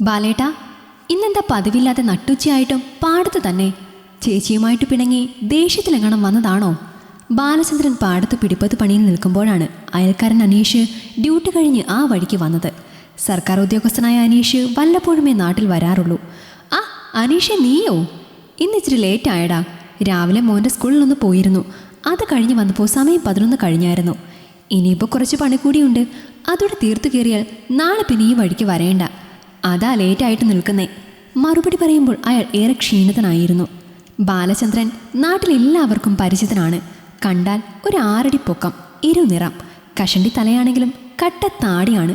ബാലേട്ടാ ഇന്നെന്താ പതിവില്ലാതെ നട്ടുച്ചയായിട്ടും പാടത്ത് തന്നെ? ചേച്ചിയുമായിട്ട് പിണങ്ങി ദേഷ്യത്തിലെങ്ങണം വന്നതാണോ? ബാലചന്ദ്രൻ പാടത്ത് പിടിപ്പത്ത് പണിയിൽ നിൽക്കുമ്പോഴാണ് അയൽക്കാരൻ അനീഷ് ഡ്യൂട്ടി കഴിഞ്ഞ് ആ വഴിക്ക് വന്നത്. സർക്കാർ ഉദ്യോഗസ്ഥനായ അനീഷ് വല്ലപ്പോഴുമേ നാട്ടിൽ വരാറുള്ളൂ. ആ അനീഷെ നീയോ? ഇന്ന് ഇച്ചിരി ലേറ്റ് ആയടാ. രാവിലെ മോന്റെ സ്കൂളിലൊന്ന് പോയിരുന്നു. അത് കഴിഞ്ഞ് വന്നപ്പോൾ സമയം പതിനൊന്ന് കഴിഞ്ഞായിരുന്നു. ഇനിയിപ്പോൾ കുറച്ച് പണി കൂടിയുണ്ട് അതോടെ തീർത്തു കയറിയാൽ നാളെ പിന്നെ ഈ വഴിക്ക് വരേണ്ട. അതാ ലേറ്റായിട്ട് നിൽക്കുന്നേ. മറുപടി പറയുമ്പോൾ അയാൾ ഏറെ ക്ഷീണിതനായിരുന്നു. ബാലചന്ദ്രൻ നാട്ടിലെല്ലാവർക്കും പരിചിതനാണ്. കണ്ടാൽ ഒരു ആറടി പൊക്കം ഇരുനിറം കഷണ്ടി തലയാണെങ്കിലും കട്ട താടിയാണ്.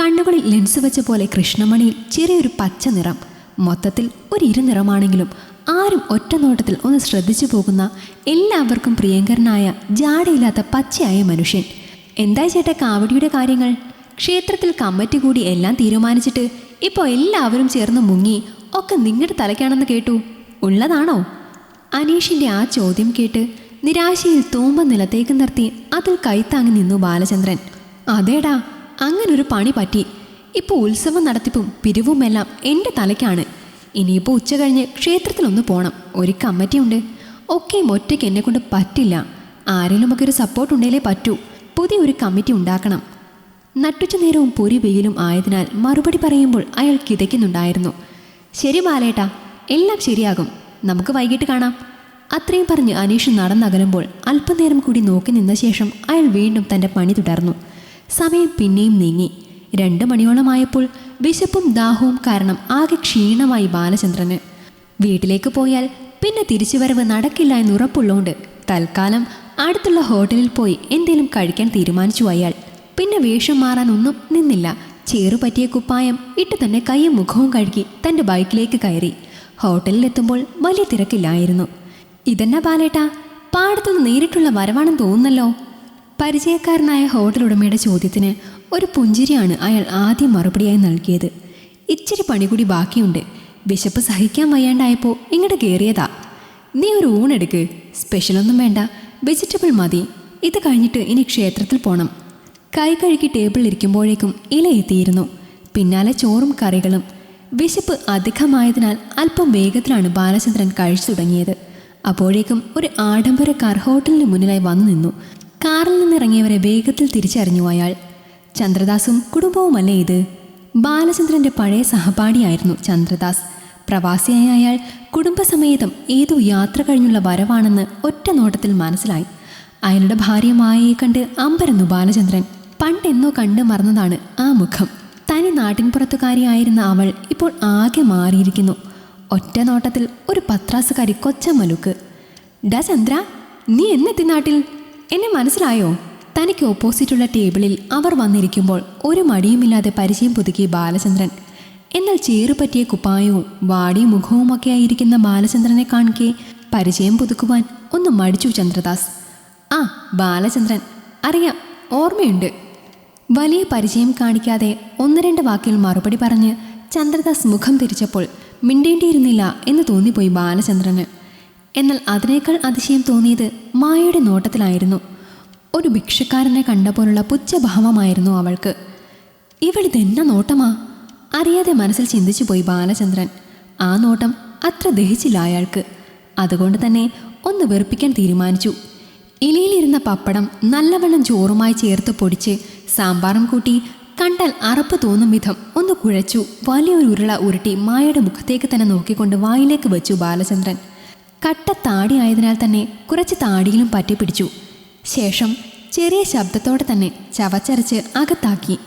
കണ്ണുകളിൽ ലെൻസ് വെച്ച പോലെ കൃഷ്ണമണിയിൽ ചെറിയൊരു പച്ച നിറം. മൊത്തത്തിൽ ഒരു ഇരുനിറമാണെങ്കിലും ആരും ഒറ്റ നോട്ടത്തിൽ ഒന്ന് ശ്രദ്ധിച്ചു പോകുന്ന എല്ലാവർക്കും പ്രിയങ്കരനായ ജാടയില്ലാത്ത പച്ചയായ മനുഷ്യൻ. എന്താ ചേട്ടാ കാവടിയുടെ കാര്യങ്ങൾ? ക്ഷേത്രത്തിൽ കമ്മിറ്റി കൂടി എല്ലാം തീരുമാനിച്ചിട്ട് ഇപ്പോൾ എല്ലാവരും ചേർന്ന് മുങ്ങി ഒക്കെ നിങ്ങളുടെ തലയ്ക്കാണെന്ന് കേട്ടു. ഉള്ളതാണോ? അനീഷിന്റെ ആ ചോദ്യം കേട്ട് നിരാശയിൽ തൂമ്പ നിലത്തേക്ക് നിർത്തി അതിൽ കൈത്താങ്ങി നിന്നു ബാലചന്ദ്രൻ. അതേടാ അങ്ങനൊരു പണി പറ്റി. ഇപ്പോൾ ഉത്സവം നടത്തിപ്പും പിരിവുമെല്ലാം എന്റെ തലയ്ക്കാണ്. ഇനിയിപ്പോൾ ഉച്ച കഴിഞ്ഞ് ക്ഷേത്രത്തിലൊന്ന് പോണം. ഒരു കമ്മിറ്റിയുണ്ട് ഒക്കെയും ഒറ്റയ്ക്ക് എന്നെ കൊണ്ട് പറ്റില്ല. ആരെങ്കിലുമൊക്കെ ഒരു സപ്പോർട്ട് ഉണ്ടെങ്കിലേ പറ്റൂ. പുതിയൊരു കമ്മിറ്റി ഉണ്ടാക്കണം. നട്ടുച്ച നേരവും പൊരി വെയിലും ആയതിനാൽ മറുപടി പറയുമ്പോൾ അയാൾ കിതയ്ക്കുന്നുണ്ടായിരുന്നു. ശരി ബാലേട്ടാ എല്ലാം ശരിയാകും. നമുക്ക് വൈകിട്ട് കാണാം. അത്രയും പറഞ്ഞ് അനീഷ് നടന്നകലുമ്പോൾ അല്പനേരം കൂടി നോക്കി നിന്ന ശേഷം അയാൾ വീണ്ടും തന്റെ പണി തുടർന്നു. സമയം പിന്നെയും നീങ്ങി. രണ്ട് മണിയോളമായപ്പോൾ വിശപ്പും ദാഹവും കാരണം ആകെ ക്ഷീണമായി ബാലചന്ദ്രന്. വീട്ടിലേക്ക് പോയാൽ പിന്നെ തിരിച്ചുവരവ് നടക്കില്ല എന്ന് ഉറപ്പുള്ളതുകൊണ്ട് തൽക്കാലം അടുത്തുള്ള ഹോട്ടലിൽ പോയി എന്തെങ്കിലും കഴിക്കാൻ തീരുമാനിച്ചു അയാൾ. പിന്നെ വേഷം മാറാനൊന്നും നിന്നില്ല. ചേറു പറ്റിയ കുപ്പായം ഇട്ട് തന്നെ കൈയും മുഖവും കഴുകി തന്റെ ബൈക്കിലേക്ക് കയറി. ഹോട്ടലിലെത്തുമ്പോൾ വലിയ തിരക്കില്ലായിരുന്നു ഇതെന്നാ ബാലേട്ടാ? പാടത്തുനിന്ന് നേരിട്ടുള്ള വരവാണെന്ന് തോന്നുന്നല്ലോ. പരിചയക്കാരനായ ഹോട്ടൽ ഉടമയുടെ ചോദ്യത്തിന് ഒരു പുഞ്ചിരിയാണ് അയാൾ ആദ്യം മറുപടിയായി നൽകിയത്. ഇച്ചിരി പണി കൂടി ബാക്കിയുണ്ട്. വിശപ്പ് സഹിക്കാൻ വയ്യാണ്ടായപ്പോൾ ഇങ്ങോട്ട് കയറിയതാ നീ ഒരു ഊണെടുക്ക്. സ്പെഷ്യലൊന്നും വേണ്ട. വെജിറ്റബിൾ മതി. ഇത് കഴിഞ്ഞിട്ട് ഇനി ക്ഷേത്രത്തിൽ പോണം. കൈ കഴുകി ടേബിളിൽ ഇരിക്കുമ്പോഴേക്കും ഇല എത്തിയിരുന്നു. പിന്നാലെ ചോറും കറികളും. വിശപ്പ് അധികമായതിനാൽ അല്പം വേഗത്തിലാണ് ബാലചന്ദ്രൻ കഴിച്ചു തുടങ്ങിയത്. അപ്പോഴേക്കും ഒരു ആഡംബര കാർ ഹോട്ടലിന് മുന്നിലായി വന്നു നിന്നു. കാറിൽ നിന്നിറങ്ങിയവരെ വേഗത്തിൽ തിരിച്ചറിഞ്ഞു അയാൾ. ചന്ദ്രദാസും കുടുംബവുമല്ലേ ഇത്? ബാലചന്ദ്രന്റെ പഴയ സഹപാഠിയായിരുന്നു ചന്ദ്രദാസ്. പ്രവാസിയായ അയാൾ കുടുംബസമേതം ഏതോ യാത്ര കഴിഞ്ഞുള്ള വരവാണെന്ന് ഒറ്റ നോട്ടത്തിൽ മനസ്സിലായി. അയാളുടെ ഭാര്യ മായയെ കണ്ട് അമ്പരന്നു ബാലചന്ദ്രൻ. പണ്ടെന്നോ കണ്ടു മറന്നതാണ് ആ മുഖം. തനി നാട്ടിൻപുറത്തുകാരിയായിരുന്ന അവൾ ഇപ്പോൾ ആകെ മാറിയിരിക്കുന്നു. ഒറ്റ നോട്ടത്തിൽ ഒരു പത്രാസുകാരി കൊച്ചമലുക്ക് ഡാ ചന്ദ്ര നീ എന്നെത്തി നാട്ടിൽ? എന്നെ മനസ്സിലായോ? തനിക്ക് ഓപ്പോസിറ്റുള്ള ടേബിളിൽ അവർ വന്നിരിക്കുമ്പോൾ ഒരു മടിയുമില്ലാതെ പരിചയം പുതുക്കി ബാലചന്ദ്രൻ. എന്നാൽ ചേറുപറ്റിയ കുപ്പായവും വാടിയ മുഖവുമൊക്കെ ആയിരിക്കുന്ന ബാലചന്ദ്രനെ കാണിക്കെ പരിചയം പുതുക്കുവാൻ ഒന്ന് മടിച്ചു ചന്ദ്രദാസ്. ആ ബാലചന്ദ്രൻ. അറിയാം ഓർമ്മയുണ്ട്. വലിയ പരിചയം കാണിക്കാതെ ഒന്ന് രണ്ട് വാക്കിൽ മറുപടി പറഞ്ഞ് ചന്ദ്രദാസ് മുഖം തിരിച്ചപ്പോൾ മിണ്ടേണ്ടിയിരുന്നില്ല എന്ന് തോന്നിപ്പോയി ബാലചന്ദ്രന്. എന്നാൽ അതിനേക്കാൾ അതിശയം തോന്നിയത് മായയുടെ നോട്ടത്തിലായിരുന്നു. ഒരു ഭിക്ഷക്കാരനെ കണ്ട പോലുള്ള പുച്ഛഭാവമായിരുന്നു അവൾക്ക്. ഇവളിതെന്ന നോട്ടമാ? അറിയാതെ മനസ്സിൽ ചിന്തിച്ചു പോയി ബാലചന്ദ്രൻ. ആ നോട്ടം അത്ര ദഹിച്ചില്ല അയാൾക്ക്. അതുകൊണ്ട് തന്നെ ഒന്ന് വെറുപ്പിക്കാൻ തീരുമാനിച്ചു. ഇലയിലിരുന്ന പപ്പടം നല്ലവണ്ണം ചോറുമായി ചേർത്ത് പൊടിച്ച് സാമ്പാറും കൂട്ടി കണ്ടാൽ അറപ്പ് തോന്നും വിധം ഒന്ന് കുഴച്ചു. വലിയൊരു ഉരുള ഉരുട്ടി മായയുടെ മുഖത്തേക്ക് തന്നെ നോക്കിക്കൊണ്ട് വായിലേക്ക് വെച്ചു ബാലചന്ദ്രൻ. കട്ട താടി ആയതിനാൽ തന്നെ കുറച്ച് താടിയിലും പറ്റിപ്പിടിച്ചു ശേഷം ചെറിയ ശബ്ദത്തോടെ തന്നെ ചവച്ചരച്ച് അകത്താക്കി.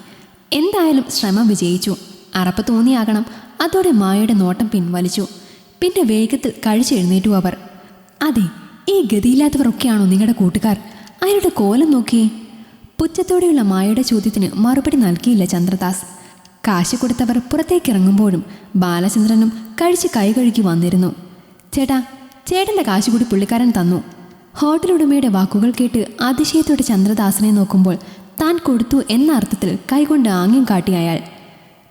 എന്തായാലും ശ്രമം വിജയിച്ചു. അറപ്പ് തോന്നിയാകണം അതോടെ മായയുടെ നോട്ടം പിൻവലിച്ചു. പിന്നെ വേഗത്തിൽ കഴിച്ചെഴുന്നേറ്റു അവർ. അതെ ഈ ഗതിയില്ലാത്തവരൊക്കെയാണോ നിങ്ങളുടെ കൂട്ടുകാർ? അയാളുടെ കോലം നോക്കിയേ. പുച്ഛത്തോടെയുള്ള മായയുടെ ചോദ്യത്തിന് മറുപടി നൽകിയില്ല ചന്ദ്രദാസ്. കാശ് കൊടുത്തവർ പുറത്തേക്കിറങ്ങുമ്പോഴും ബാലചന്ദ്രനും കഴിച്ച് കൈ കഴുകി വന്നിരുന്നു. ചേട്ടാ ചേട്ടന്റെ കാശ് കൂടി പുള്ളിക്കാരൻ തന്നു. ഹോട്ടൽ ഉടമയുടെ വാക്കുകൾ കേട്ട് അതിശയത്തോടെ ചന്ദ്രദാസിനെ നോക്കുമ്പോൾ താൻ കൊടുത്തു എന്ന അർത്ഥത്തിൽ കൈകൊണ്ട് ആംഗ്യം കാട്ടി അയാൾ.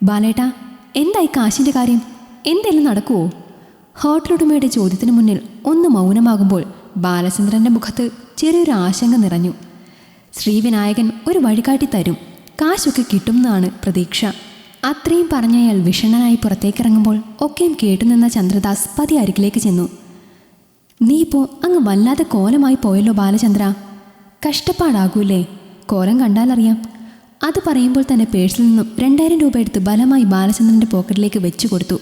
ബാലേട്ടാ എന്തായി കാശിന്റെ കാര്യം? എന്തെല്ലാം നടക്കുവോ? ഹോട്ടൽ ഉടമയുടെ ചോദ്യത്തിന് മുന്നിൽ ഒന്ന് മൗനമാകുമ്പോൾ ബാലചന്ദ്രന്റെ മുഖത്ത് ചെറിയൊരു ആശങ്ക നിറഞ്ഞു. ശ്രീവിനായകൻ ഒരു വഴികാട്ടി തരും. കാശൊക്കെ കിട്ടുമെന്നാണ് പ്രതീക്ഷ. അത്രയും പറഞ്ഞയാൾ വിഷണ്ണനായി പുറത്തേക്കിറങ്ങുമ്പോൾ ഒക്കെയും കേട്ടുനിന്ന ചന്ദ്രദാസ് പതി അരികിലേക്ക് ചെന്നു. നീ ഇപ്പോൾ അങ്ങ് വല്ലാതെ കോലമായി പോയല്ലോ ബാലചന്ദ്ര. കഷ്ടപ്പാടാകൂലേ. കോലം കണ്ടാലറിയാം. അത് പറയുമ്പോൾ തന്നെ പേഴ്സിൽ നിന്നും രണ്ടായിരം രൂപ എടുത്ത് ബലമായി ബാലചന്ദ്രന്റെ പോക്കറ്റിലേക്ക് വെച്ചു കൊടുത്തു.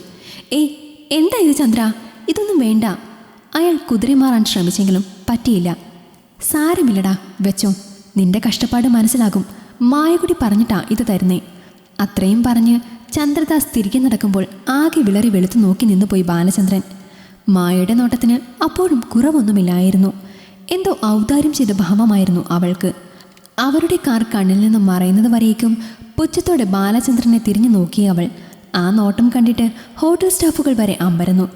ഏയ് എന്താ ഇത് ചന്ദ്ര? ഇതൊന്നും വേണ്ട. അയാൾ കുതിരമാറാൻ ശ്രമിച്ചെങ്കിലും പറ്റിയില്ല. സാരമില്ലടാ വെച്ചോ. നിന്റെ കഷ്ടപ്പാട് മനസ്സിലാകും. മായകുടി പറഞ്ഞിട്ടാ ഇത് തരുന്നേ. അത്രയും പറഞ്ഞ് ചന്ദ്രദാസ് തിരികെ നടക്കുമ്പോൾ ആകെ വിളറി വെളുത്തു നോക്കി നിന്നുപോയി ബാലചന്ദ്രൻ. മായയുടെ നോട്ടത്തിന് അപ്പോഴും കുറവൊന്നുമില്ലായിരുന്നു. എന്തോ ഔദാര്യം ചെയ്ത ഭാവമായിരുന്നു അവൾക്ക്. അവരുടെ കാർ കണ്ണിൽ നിന്നും മറയുന്നത് വരേക്കും പുച്ഛത്തോടെ ബാലചന്ദ്രനെ തിരിഞ്ഞു നോക്കി അവൾ. ആ നോട്ടം കണ്ടിട്ട് ഹോട്ടൽ സ്റ്റാഫുകൾ വരെ അമ്പരന്നു.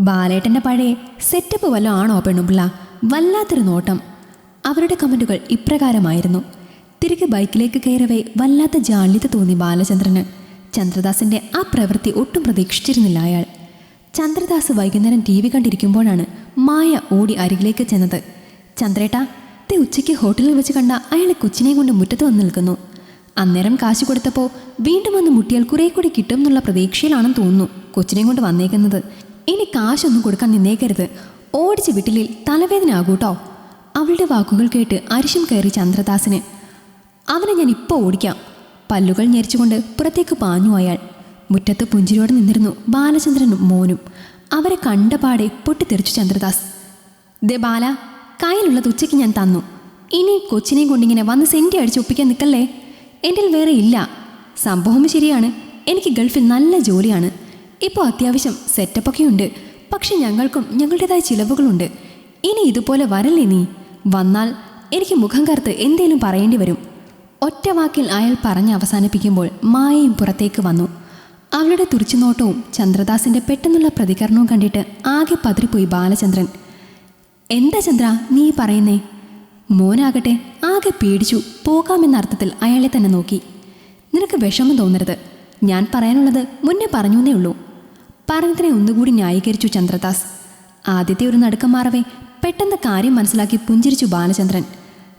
ബാലേട്ടന്റെ പഴയ സെറ്റപ്പ് വല്ലതും ആണോ പെണ്ണുപിള്ള? വല്ലാത്തൊരു നോട്ടം. അവരുടെ കമന്റുകൾ ഇപ്രകാരമായിരുന്നു. തിരികെ ബൈക്കിലേക്ക് കയറവേ വല്ലാത്ത ജാള്യത തോന്നി ബാലചന്ദ്രന്. ചന്ദ്രദാസിന്റെ ആ പ്രവൃത്തി ഒട്ടും പ്രതീക്ഷിച്ചിരുന്നില്ല അയാൾ. ചന്ദ്രദാസ് വൈകുന്നേരം ടി വി കണ്ടിരിക്കുമ്പോഴാണ് മായ ഓടി അരികിലേക്ക് ചെന്നത്. ചന്ദ്രേട്ടാ തേ ഉച്ചയ്ക്ക് ഹോട്ടലിൽ വെച്ച് കണ്ട അയാളെ കൊച്ചിനെയും കൊണ്ട് മുറ്റത്ത് വന്ന് നിൽക്കുന്നു. അന്നേരം കാശ് കൊടുത്തപ്പോൾ വീണ്ടും വന്ന് മുട്ടിയാൽ കുറെ കൂടി കിട്ടും എന്നുള്ള പ്രതീക്ഷയിലാണെന്ന് തോന്നുന്നു കൊച്ചിനെയും കൊണ്ട് വന്നേക്കുന്നത്. ഇനി കാശൊന്നും കൊടുക്കാൻ നിന്നേക്കരുത്. ഓടിച്ച് വിട്ടിലിൽ തലവേദന ആകൂട്ടോ. അവളുടെ വാക്കുകൾ കേട്ട് അരിശം കയറി ചന്ദ്രദാസിന് അവനെ ഞാൻ ഇപ്പോൾ ഓടിക്കാം. പല്ലുകൾ ഞെരിച്ചുകൊണ്ട് പുറത്തേക്ക് പാഞ്ഞു അയാൾ. മുറ്റത്ത് പുഞ്ചിരിയോടെ നിന്നിരുന്നു ബാലചന്ദ്രനും മോനും. അവരെ കണ്ടപാടെ പൊട്ടിത്തെറിച്ചു ചന്ദ്രദാസ്. ദേ ബാല കയ്യിലുള്ളത് ഉച്ചയ്ക്ക് ഞാൻ തന്നു. ഇനി കൊച്ചിനെയും കൊണ്ടിങ്ങനെ വന്ന് സെന്റി അടിച്ച് ഒപ്പിക്കാൻ നിൽക്കല്ലേ? എന്റെ വേറെ ഇല്ല. സംഭവം ശരിയാണ്. എനിക്ക് ഗൾഫിൽ നല്ല ജോലിയാണ്. ഇപ്പോൾ അത്യാവശ്യം സെറ്റപ്പൊക്കെയുണ്ട് പക്ഷെ ഞങ്ങൾക്കും ഞങ്ങളുടേതായ ചിലവുകളുണ്ട്. ഇനി ഇതുപോലെ വരല്ലേ നീ? വന്നാൽ എനിക്ക് മുഖം കറുത്ത് എന്തേലും പറയേണ്ടി വരും. ഒറ്റ വാക്കിൽ അയാൾ പറഞ്ഞ് അവസാനിപ്പിക്കുമ്പോൾ മായയും പുറത്തേക്ക് വന്നു. അവളുടെ തുറിച്ചുനോട്ടവും ചന്ദ്രദാസിന്റെ പെട്ടെന്നുള്ള പ്രതികരണവും കണ്ടിട്ട് ആകെ പതിരിപ്പോയി ബാലചന്ദ്രൻ. എന്താ ചന്ദ്ര നീ പറയുന്നേ? മോനാകട്ടെ ആകെ പേടിച്ചു. പോകാമെന്ന അർത്ഥത്തിൽ അയാളെ തന്നെ നോക്കി. നിനക്ക് വിഷമം തോന്നരുത്. ഞാൻ പറയാനുള്ളത് മുന്നേ പറഞ്ഞേ ഉള്ളൂ. പറഞ്ഞതിനെ ഒന്നുകൂടി ന്യായീകരിച്ചു ചന്ദ്രദാസ്. ആദ്യത്തെ ഒരു നടുക്കം മാറവേ. പെട്ടെന്ന് കാര്യം മനസ്സിലാക്കി പുഞ്ചിരിച്ചു ബാലചന്ദ്രൻ.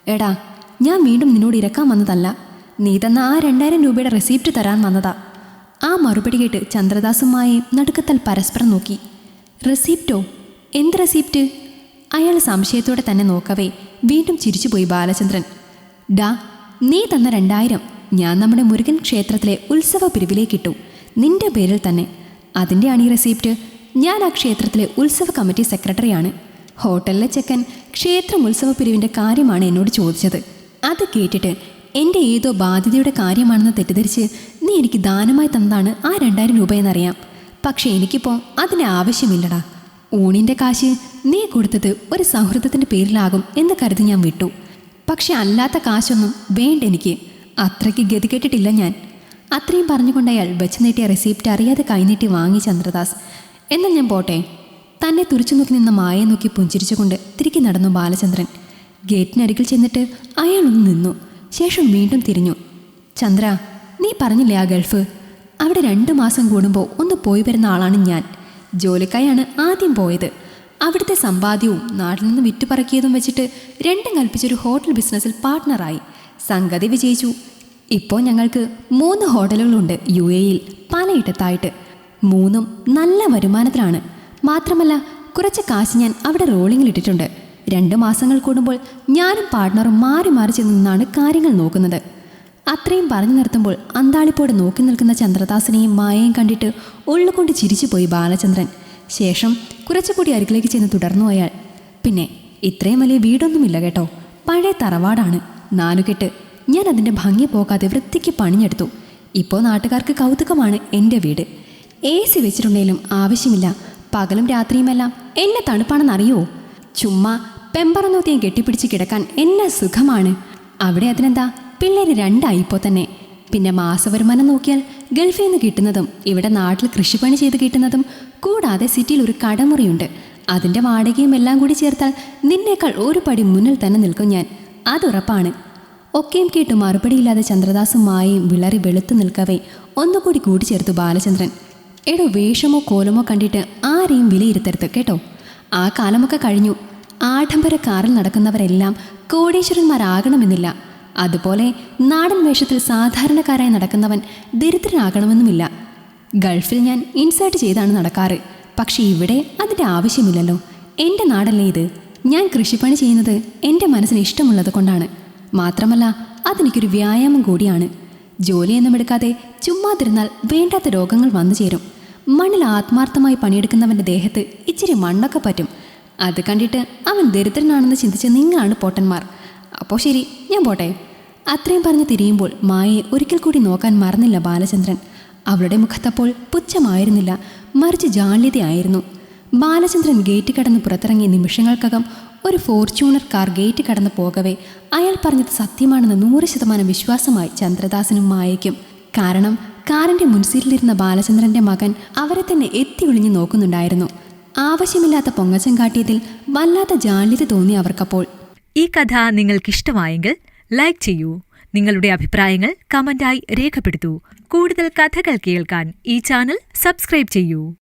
എടാ ഞാൻ വീണ്ടും നിന്നോട് ഇരക്കാൻ വന്നതല്ല. നീ തന്ന ആ രണ്ടായിരം രൂപയുടെ റെസിപ്റ്റ് തരാൻ വന്നതാ. ആ മറുപടി കേട്ട് ചന്ദ്രദാസുമായി നടുക്കത്താൽ പരസ്പരം നോക്കി. റെസിപ്റ്റോ എന്ത് റെസിപ്റ്റ് അയാൾ സംശയത്തോടെ തന്നെ നോക്കവേ വീണ്ടും ചിരിച്ചുപോയി ബാലചന്ദ്രൻ. ഡാ നീ തന്ന രണ്ടായിരം ഞാൻ നമ്മുടെ മുരുകൻ ക്ഷേത്രത്തിലെ ഉത്സവ പിരിവിലേക്കിട്ടു നിന്റെ പേരിൽ തന്നെ. അതിന്റെ അണി റെസിപ്റ്റ് ഞാൻ ആ ക്ഷേത്രത്തിലെ ഉത്സവ കമ്മിറ്റി സെക്രട്ടറിയാണ് ഹോട്ടലിലെ ചെക്കൻ ക്ഷേത്രം ഉത്സവ പിരിവിന്റെ കാര്യമാണ് എന്നോട് ചോദിച്ചത്. അത് കേട്ടിട്ട് എന്റെ ഏതോ ബാധ്യതയുടെ കാര്യമാണെന്ന് തെറ്റിദ്ധരിച്ച് നീ എനിക്ക് ദാനമായി തന്നതാണ് ആ രണ്ടായിരം രൂപയെന്നറിയാം. പക്ഷേ എനിക്കിപ്പോൾ അതിന് ആവശ്യമില്ലടാ. ഊണിന്റെ കാശ് നീ കൊടുത്തത് ഒരു സൗഹൃദത്തിന്റെ പേരിലാകും എന്ന് കരുതി ഞാൻ വിട്ടു. പക്ഷെ അല്ലാത്ത കാശൊന്നും വേണ്ട എനിക്ക്. അത്രയ്ക്ക് ഗതി കേട്ടിട്ടില്ല ഞാൻ. അത്രയും പറഞ്ഞുകൊണ്ട് അയാൾ വെച്ച് നീട്ടിയ റെസിപ്റ്റ് അറിയാതെ കൈനീട്ടി വാങ്ങി ചന്ദ്രദാസ്. എന്നാൽ ഞാൻ പോട്ടെ. തന്നെ തുറിച്ചു നോക്കി നിന്ന മായയെ നോക്കി പുഞ്ചിരിച്ചുകൊണ്ട് തിരികെ നടന്നു ബാലചന്ദ്രൻ. ഗേറ്റിനരികിൽ ചെന്നിട്ട് അയാൾ ഒന്ന് നിന്നു. ശേഷം വീണ്ടും തിരിഞ്ഞു. ചന്ദ്ര നീ പറഞ്ഞില്ലേ ആ ഗൾഫ്? അവിടെ രണ്ട് മാസം കൂടുമ്പോൾ ഒന്ന് പോയി വരുന്ന ആളാണ് ഞാൻ. ജോലിക്കായാണ് ആദ്യം പോയത്. അവിടുത്തെ സമ്പാദ്യവും നാട്ടിൽ നിന്ന് വിറ്റുപറക്കിയതും വെച്ചിട്ട് രണ്ടും കൽപ്പിച്ചൊരു ഹോട്ടൽ ബിസിനസ്സിൽ പാർട്ട്ണറായി. സംഗതി വിജയിച്ചു. ഇപ്പോൾ ഞങ്ങൾക്ക് മൂന്ന് ഹോട്ടലുകളുണ്ട് യു എയിൽ പലയിടത്തായിട്ട്. മൂന്നും നല്ല വരുമാനത്തിലാണ്. മാത്രമല്ല കുറച്ച് കാശ് ഞാൻ അവിടെ റോളിങ്ങിൽ ഇട്ടിട്ടുണ്ട്. രണ്ട് മാസങ്ങൾ കൂടുമ്പോൾ ഞാനും പാർട്ട്ണറും മാറി മാറി ചെന്ന് നിന്നാണ് കാര്യങ്ങൾ നോക്കുന്നത്. അത്രയും പറഞ്ഞു നിർത്തുമ്പോൾ അന്താളിപ്പോടെ നോക്കി നിൽക്കുന്ന ചന്ദ്രദാസിനെയും മായയും കണ്ടിട്ട് ഉള്ളുകൊണ്ട് ചിരിച്ചു പോയി ബാലചന്ദ്രൻ. ശേഷം കുറച്ചുകൂടി അരികിലേക്ക് ചെന്ന് തുടർന്നു അയാൾ. പിന്നെ ഇത്രയും വലിയ വീടൊന്നുമില്ല കേട്ടോ. പഴയ തറവാടാണ്. നാലുകെട്ട് ഞാൻ അതിന്റെ ഭംഗി പോകാതെ വൃത്തിക്ക് പണിഞ്ഞെടുത്തു. ഇപ്പോൾ നാട്ടുകാർക്ക് കൗതുകമാണ് എന്റെ വീട്. എ സി വെച്ചിട്ടുണ്ടെങ്കിലും ആവശ്യമില്ല. പകലും രാത്രിയുമെല്ലാം എന്നെ തണുപ്പാണെന്നറിയോ? ചുമ്മാ പെമ്പറന്നോത്തിയും കെട്ടിപ്പിടിച്ച് കിടക്കാൻ എന്നെ സുഖമാണ്. അവിടെ അതിനെന്താ? പിള്ളേര് രണ്ടായിപ്പോ തന്നെ പിന്നെ മാസവരുമാനം നോക്കിയാൽ ഗൾഫിൽ നിന്ന് കിട്ടുന്നതും ഇവിടെ നാട്ടിൽ കൃഷിപ്പണി ചെയ്ത് കിട്ടുന്നതും കൂടാതെ സിറ്റിയിൽ ഒരു കടമുറിയുണ്ട്. അതിന്റെ വാടകയും എല്ലാം കൂടി ചേർത്താൽ നിന്നേക്കാൾ ഒരു പടി മുന്നിൽ തന്നെ നിൽക്കും ഞാൻ. അതുറപ്പാണ് ഒക്കെയും കേട്ട് മറുപടിയില്ലാതെ ചന്ദ്രദാസും മായയും വിളറി വെളുത്തു നിൽക്കവേ. ഒന്നുകൂടി കൂട്ടിച്ചേർത്തു ബാലചന്ദ്രൻ. എടോ വേഷമോ കോലമോ കണ്ടിട്ട് ആരെയും വിലയിരുത്തരുത് കേട്ടോ. ആ കാലമൊക്കെ കഴിഞ്ഞു. ആഡംബര കാറിൽ നടക്കുന്നവരെല്ലാം കോടീശ്വരന്മാരാകണമെന്നില്ല. അതുപോലെ നാടൻ വേഷത്തിൽ സാധാരണക്കാരായി നടക്കുന്നവൻ ദരിദ്രനാകണമെന്നുമില്ല. ഗൾഫിൽ ഞാൻ ഇൻസേർട്ട് ചെയ്താണ് നടക്കാറ്. പക്ഷേ ഇവിടെ അതിന്റെ ആവശ്യമില്ലല്ലോ. എന്റെ നാടല്ലേ ഇത്? ഞാൻ കൃഷിപ്പണി ചെയ്യുന്നത് എന്റെ മനസ്സിന് ഇഷ്ടമുള്ളത് കൊണ്ടാണ്. മാത്രമല്ല അതെനിക്കൊരു വ്യായാമം കൂടിയാണ്. ജോലിയൊന്നും എടുക്കാതെ ചുമ്മാതിരുന്നാൽ വേണ്ടാത്ത രോഗങ്ങൾ വന്നു ചേരും. മണ്ണിൽ ആത്മാർത്ഥമായി പണിയെടുക്കുന്നവന്റെ ദേഹത്ത് ഇച്ചിരി മണ്ണൊക്കെ പറ്റും. അത് കണ്ടിട്ട് അവൻ ദരിദ്രനാണെന്ന് ചിന്തിച്ച നിങ്ങളാണ് പോട്ടന്മാർ. അപ്പോൾ ശരി ഞാൻ പോട്ടെ. അത്രയും പറഞ്ഞ് തിരിയുമ്പോൾ മായയെ ഒരിക്കൽ കൂടി നോക്കാൻ മറന്നില്ല ബാലചന്ദ്രൻ. അവളുടെ മുഖത്തപ്പോൾ പുച്ഛമായിരുന്നില്ല. മറിച്ച് ജാള്യതയായിരുന്നു. ബാലചന്ദ്രൻ ഗേറ്റ് കടന്ന് പുറത്തിറങ്ങിയ നിമിഷങ്ങൾക്കകം ഒരു ഫോർച്യൂണർ കാർ ഗേറ്റ് കടന്നു പോകവേ. അയാൾ പറഞ്ഞത് സത്യമാണെന്ന് നൂറ് ശതമാനം വിശ്വാസമായി ചന്ദ്രദാസനും മായയ്ക്കും. കാരണം കാറിന്റെ മുൻസീറ്റിലിരുന്ന ബാലചന്ദ്രന്റെ മകൻ അവരെ തന്നെ എത്തി ഒളിഞ്ഞു നോക്കുന്നുണ്ടായിരുന്നു. ആവശ്യമില്ലാത്ത പൊങ്ങച്ചം കാട്ടിയതിൽ വല്ലാത്ത ജാള്യത തോന്നി അവർക്കപ്പോൾ. ഈ കഥ നിങ്ങൾക്കിഷ്ടമായെങ്കിൽ ലൈക്ക് ചെയ്യൂ. നിങ്ങളുടെ അഭിപ്രായങ്ങൾ കമന്റായി രേഖപ്പെടുത്തൂ. കൂടുതൽ കഥകൾ കേൾക്കാൻ ഈ ചാനൽ സബ്സ്ക്രൈബ് ചെയ്യൂ.